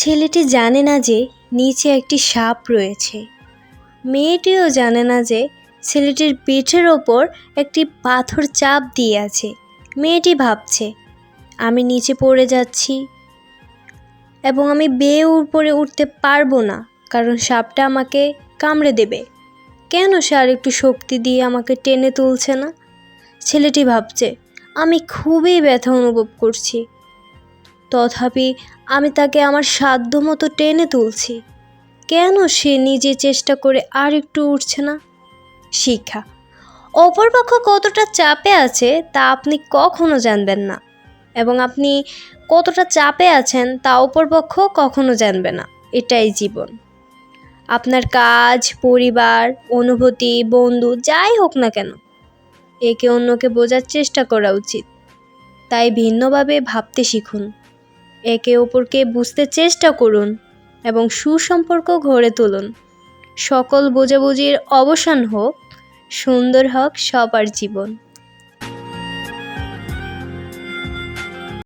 ছেলেটি জানে না যে নিচে একটি সাপ রয়েছে। মেয়েটিও জানে না যে ছেলেটির পিঠের ওপর একটি পাথর চাপ দিয়ে আছে। মেয়েটি ভাবছে, আমি নিচে পড়ে যাচ্ছি এবং আমি বেয়ে উপরে উঠতে পারব না, কারণ সাপটা আমাকে কামড়ে দেবে। কেন সে আর একটু শক্তি দিয়ে আমাকে টেনে তুলছে না? ছেলেটি ভাবছে, আমি খুবই ব্যথা অনুভব করছি। তথাপি আমি তাকে আমার সাধ্য মতো টেনে তুলছি। কেন সে নিজে চেষ্টা করে আর একটু উঠছে না? শিক্ষা। অপরপক্ষ কতটা চাপে আছে তা আপনি কখনো জানবেন না। এবং আপনি কতটা চাপে আছেন তা অপরপক্ষ কখনো জানবে না। এটাই জীবন। আপনার কাজ, পরিবার, অনুভূতি, বন্ধু, যাই হোক না কেন, একে অন্যকে বোঝার চেষ্টা করা উচিত। তাই ভিন্নভাবে ভাবতে শিখুন। একে অপরকে বুঝতে চেষ্টা করুন এবং সুসম্পর্ক গড়ে তুলুন। সকল বোঝাবুঝির অবসান হোক, সুন্দর হোক সবার জীবন।